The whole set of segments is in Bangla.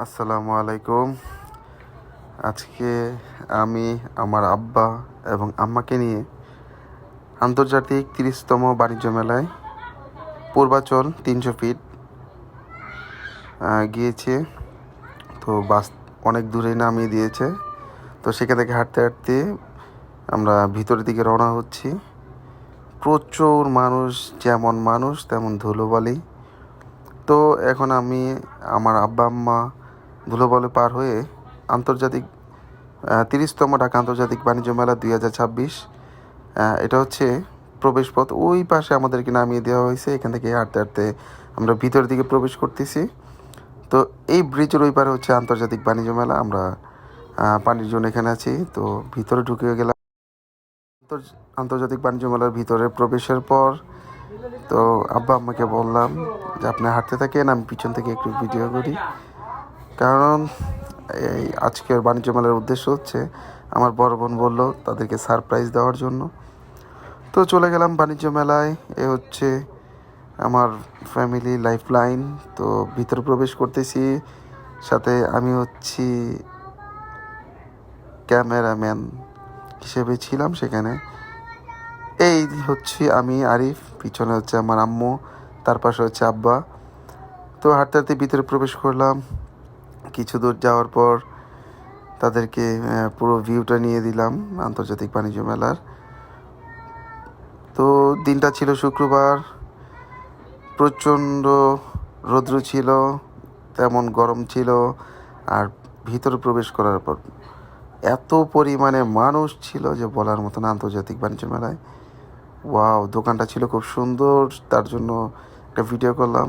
আসসালামু আলাইকুম। আজকে আমি, আমার আব্বা এবং আম্মাকে নিয়ে আন্তর্জাতিক তিরিশতম বাণিজ্য মেলায় পূর্বাচল তিনশো ফিট গিয়েছে। তো বাস অনেক দূরে নামিয়ে দিয়েছে। তো সেখান থেকে হাঁটতে হাঁটতে আমরা ভিতরের দিকে রওনা হচ্ছি। প্রচুর মানুষ, যেমন মানুষ, তেমন ধুলোবালি। তো এখন আমি, আমার আব্বা, আম্মা ধুলোবলে পার হয়ে আন্তর্জাতিক তিরিশতম ঢাকা আন্তর্জাতিক বাণিজ্য মেলা দুই হাজার ছাব্বিশ এটা হচ্ছে প্রবেশপথ। ওই পাশে আমাদেরকে নামিয়ে দেওয়া হয়েছে। এখান থেকে হাঁটতে হাঁটতে আমরা ভিতরের দিকে প্রবেশ করতেছি। তো এই ব্রিজের ওই পারে হচ্ছে আন্তর্জাতিক বাণিজ্য মেলা। আমরা পানির জন্য এখানে আছি। তো ভিতরে ঢুকে গেলাম। আন্তর্জাতিক বাণিজ্য মেলার ভিতরে প্রবেশের পর তো আব্বা আম্মাকে বললাম যে, আপনি হাঁটতে থাকেন, আমি পিছন থেকে একটু ভিডিও করি। কারণ এই আজকের বাণিজ্য মেলার উদ্দেশ্য হচ্ছে আমার বড় বোন বলল তাদেরকে সারপ্রাইজ দেওয়ার জন্য। তো চলে গেলাম বাণিজ্য মেলায়। এ হচ্ছে আমার ফ্যামিলি লাইফ লাইন তো ভিতরে প্রবেশ করতেছি। সাথে আমি হচ্ছি ক্যামেরাম্যান হিসেবে ছিলাম সেখানে। এই হচ্ছে আমি, আরিফ, পিছনে হচ্ছে আমার আম্মু, তার পাশে হচ্ছে আব্বা। তো হাঁটতে হাঁটতে ভিতরে প্রবেশ করলাম। কিছু দূর যাওয়ার পর তাদেরকে পুরো ভিউটা নিয়ে দিলাম আন্তর্জাতিক বাণিজ্য মেলার। তো দিনটা ছিল শুক্রবার, প্রচণ্ড রৌদ্র ছিল, তেমন গরম ছিল, আর ভিতরে প্রবেশ করার পর এত পরিমাণে মানুষ ছিল যে বলার মতন আন্তর্জাতিক বাণিজ্য মেলায়। ওয়াও, দোকানটা ছিল খুব সুন্দর, তার জন্য একটা ভিডিও করলাম।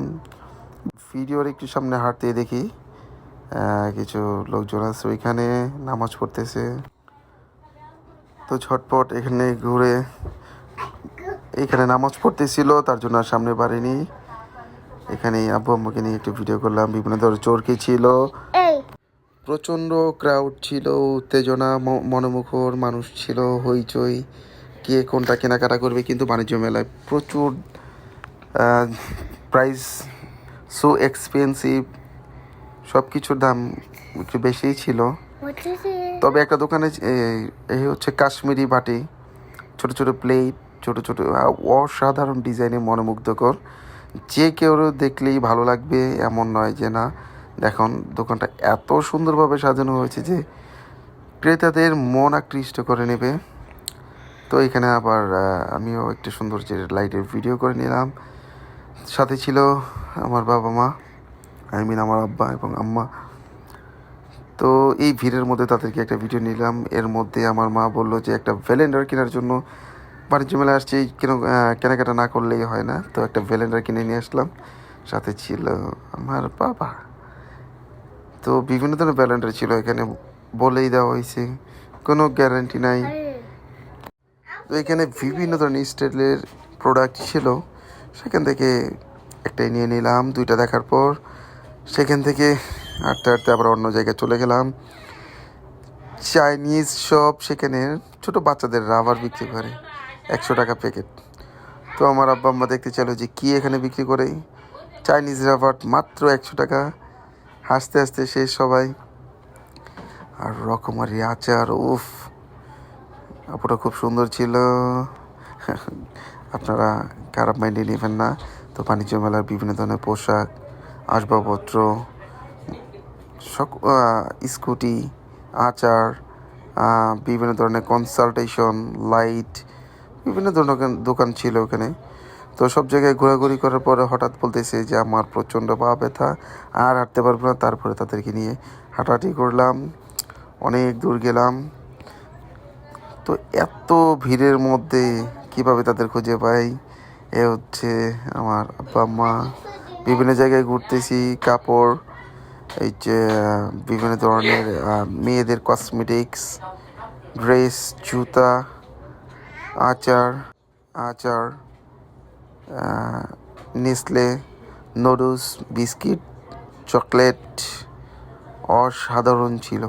ভিডিওর একটু সামনে হাঁটতে দেখি। কিছু লোকজন আছে ওইখানে নামাজ পড়তেছে। তো ঝটপট এখানে ঘুরে এইখানে নামাজ পড়তেছিল তার জন্য আর সামনে বাড়িনি এখানে আব্বু আম্মুকে নিয়ে একটু ভিডিও করলাম বিভিন্ন ধরনের চোরকি ছিল। প্রচণ্ড ক্রাউড ছিল উত্তেজনা মনোমুখর মানুষ ছিল হইচই কে কোনটা কেনাকাটা করবে কিন্তু বাণিজ্য মেলায় প্রচুর প্রাইস সো এক্সপেন্সিভ সব কিছুর দাম একটু বেশিই ছিল? তবে একটা দোকানে এই হচ্ছে কাশ্মীরি বাটি ছোট ছোট প্লেট ছোট ছোট অসাধারণ ডিজাইনে মনোমুগ্ধকর। যে কেউ দেখলেই ভালো লাগবে এমন নয় যে না দেখুন দোকানটা এত সুন্দরভাবে সাজানো হয়েছে যে ক্রেতাদের মন আকৃষ্ট করে নেবে। তো এখানে আবার আমিও একটু সুন্দর যে লাইটের ভিডিও করে নিলাম। সাথে ছিল আমার বাবা মা। আই মিন আমার আব্বা এবং আম্মা। তো এই ভিড়ের মধ্যে তাদেরকে একটা ভিডিও নিলাম। এর মধ্যে আমার মা বলল যে, একটা ভ্যালেন্ডার কেনার জন্য বাণিজ্য মেলায় আসছে। এই কেন কেনাকাটা না করলেই হয় না। তো একটা ভ্যালেন্ডার কিনে নিয়ে আসলাম। সাথে ছিল আমার বাবা। তো বিভিন্ন ধরনের ভ্যালেন্ডার ছিল এখানে, বলেই দেওয়া হয়েছে। কোনো গ্যারান্টি নাই। তো এখানে বিভিন্ন ধরনের স্টাইলের প্রোডাক্ট ছিল। সেখান থেকে একটাই নিয়ে নিলাম। দুইটা দেখার পর সেখান থেকে হাঁটতে হাঁটতে আবার অন্য জায়গায় চলে গেলাম। চাইনিজ শপ সেখানে ছোট বাচ্চাদের রাবার বিক্রি করে, একশো টাকা প্যাকেট তো আমার আব্বা আম্মা দেখতে চাইলো যে কি এখানে বিক্রি করে? চাইনিজ রাবার মাত্র একশো টাকা। হাসতে হাসতে শেষ সবাই, আর রকমারি আচার, উফ, আপুটা খুব সুন্দর ছিল। আপনারা খারাপ মাইন্ডে নেবেন না। তো বাণিজ্য মেলার বিভিন্ন ধরনের পোশাক আসবাবপত্র, সক স্কুটি, আচার বিভিন্ন ধরনের কনসালটেশন লাইট বিভিন্ন ধরনের দোকান- ছিল ওখানে। তো সব জায়গায় ঘোরাঘুরি করার পরে হঠাৎ বলতেছে যে, আমার প্রচণ্ড পা ব্যথা, আর হাঁটতে পারব না। তারপরে তাদেরকে নিয়ে হাঁটাহাঁটি করলাম। অনেক দূর গেলাম। তো এত ভিড়ের মধ্যে কীভাবে তাদের খুঁজে পাই? এ হচ্ছে আমার আব্বা, আম্মা। বিভিন্ন জায়গায় ঘুরতেছি, কাপড়, এই যে, বিভিন্ন ধরনের মেয়েদের কসমেটিক্স ড্রেস জুতা, আচার আচার নেসলে নুডলস বিস্কিট, চকলেট, অসাধারণ ছিল।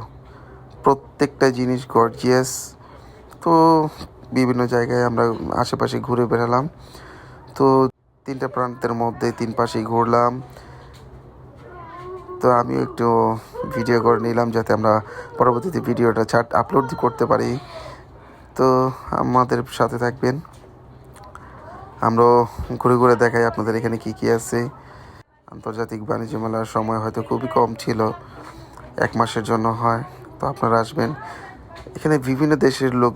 প্রত্যেকটা জিনিস গর্জিয়াস তো বিভিন্ন জায়গায় আমরা আশেপাশে ঘুরে বেড়ালাম। তো তিনটা প্রান্তের মধ্যে তিন পাশেই ঘুরলাম। তো আমিও একটু ভিডিও করে নিলাম যাতে আমরা পরবর্তীতে ভিডিওটা ছাট আপলোড করতে পারি। তো আমাদের সাথে থাকবেন। আমরাও ঘুরে ঘুরে দেখাই আপনাদের এখানে কি কি আছে। আন্তর্জাতিক বাণিজ্য মেলার সময় হয়তো খুবই কম ছিল, এক মাসের জন্য হয়। তো আপনারা আসবেন। এখানে বিভিন্ন দেশের লোক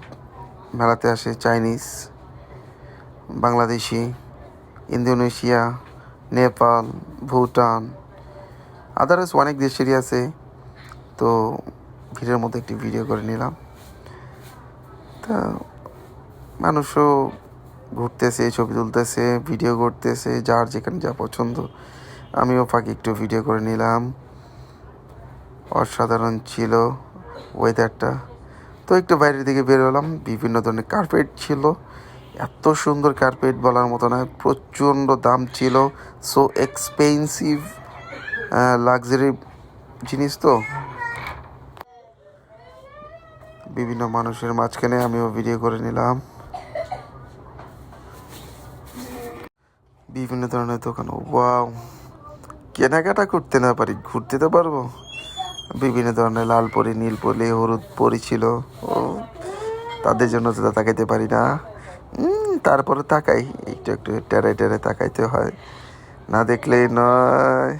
মেলাতে আসে, Chinese, Bangladeshi. Indonesia, Nepal, Bhutan, others অনেক দেশেরই আছে। তো ভিড়ের মধ্যে একটি ভিডিও করে নিলাম। তা মানুষও ঘুরতেছে, ছবি তুলতেছে ভিডিও করতেছে, যার যেখানে যা পছন্দ। আমিও ফাঁকে একটু ভিডিও করে নিলাম। অসাধারণ ছিল ওয়েদারটা তো একটু বাইরের দিকে বের হলাম। বিভিন্ন ধরনের কার্পেট ছিল। এত সুন্দর কার্পেট বলার মতো নয় প্রচণ্ড দাম ছিল সো এক্সপেন্সিভ লাক্সারি জিনিস তো। বিভিন্ন মানুষের মাঝখানে আমিও ভিডিও করে নিলাম। বিভিন্ন ধরনের দোকান ওয়াও কেনাকাটা করতে না পারি, ঘুরতে তো পারব। বিভিন্ন ধরনের লাল পরি, নীল পরি, হলুদ পরি ছিল, ও, তাদের জন্য তো তাকাইতে পারি না। তারপরে তাকাই একটু একটু টেরে টেরে তাকাইতে হয়। না দেখলেই নয়।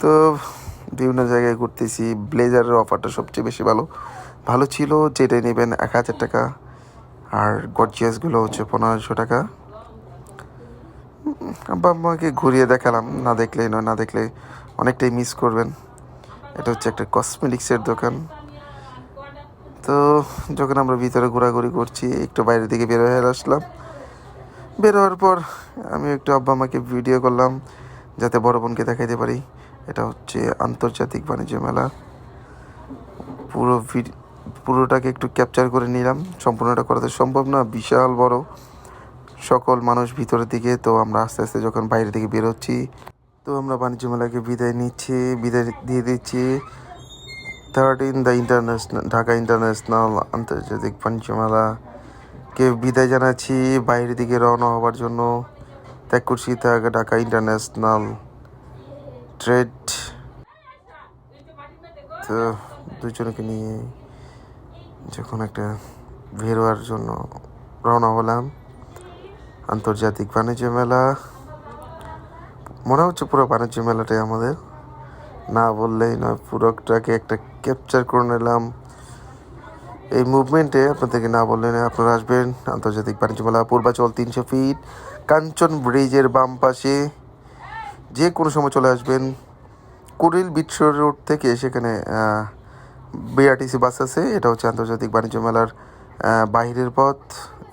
তো বিভিন্ন জায়গায় ঘুরতেছি। ব্লেজারের অফারটা সবচেয়ে বেশি ভালো। ভালো ছিল যেটা নেবেন এক হাজার টাকা। আর গর্জিয়াসগুলো হচ্ছে পনেরোশো টাকা। উম, আব্বা আম্মাকে ঘুরিয়ে দেখালাম। না দেখলেই নয় না দেখলে অনেকটাই মিস করবেন। এটা হচ্ছে একটা কসমেটিক্সের দোকান। তো যখন আমরা ভিতরে ঘোরাঘুরি করছি, একটু বাইরের দিকে বের হয়ে আসলাম। বের হওয়ার পর আমি একটু আব্বা আমাকে ভিডিও করলাম, যাতে বড় বোনকে দেখাইতে পারি। এটা হচ্ছে আন্তর্জাতিক বাণিজ্য মেলা। পুরো পুরোটাকে একটু ক্যাপচার করে নিলাম। সম্পূর্ণটা করা তো সম্ভব না, বিশাল বড়। সকল মানুষ ভিতরের দিকে, তো আমরা আস্তে আস্তে যখন বাইরের দিকে বেরোচ্ছি তো আমরা বাণিজ্য মেলাকে বিদায় নিচ্ছি, বিদায় দিয়ে দিচ্ছি। Third in the international Dhaka international আন্তর্জাতিক বাণিজ্য মেলা কে বিদায় জানাচ্ছি বাইরের দিকে রওনা হওয়ার জন্য। ত্যাগ করছি ঢাকা ঢাকা ইন্টারন্যাশনাল ট্রেড তো দুজনকে নিয়ে যখন একটা বের হওয়ার জন্য রওনা হলাম, আন্তর্জাতিক বাণিজ্য মেলা। মনে হচ্ছে পুরো বাণিজ্য মেলাটাই আমাদের। না বললেই নয় পুরোটাকে একটা ক্যাপচার করে নিলাম। এই মুভমেন্টে আপনাদেরকে না বললে নয়, আপনারা আসবেন আন্তর্জাতিক বাণিজ্য মেলা পূর্বাচল তিনশো ফিট কাঞ্চন ব্রিজের বাম পাশে। যে কোনো সময় চলে আসবেন। কুড়িল বিটস রোড থেকে সেখানে বিআরটিসি বাস আছে। এটা হচ্ছে আন্তর্জাতিক বাণিজ্য মেলার আহ, বাইরের পথ।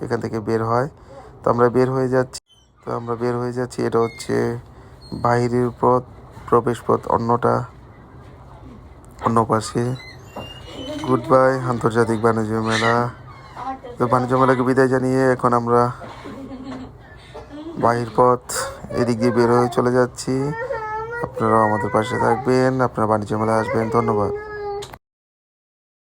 এখান থেকে বের হয়। তো আমরা বের হয়ে যাচ্ছি। তো আমরা বের হয়ে যাচ্ছি। এটা হচ্ছে বাইরের পথ। প্রবেশ পথ অন্যটা, অন্য পাশে। গুড বাই আন্তর্জাতিক বাণিজ্য মেলা। তো বাণিজ্য মেলাকে বিদায় জানিয়ে এখন আমরা বাহির পথ এদিক দিয়ে বের হয়ে চলে যাচ্ছি। আপনারাও আমাদের পাশে থাকবেন। আপনারা বাণিজ্য মেলা আসবেন। ধন্যবাদ।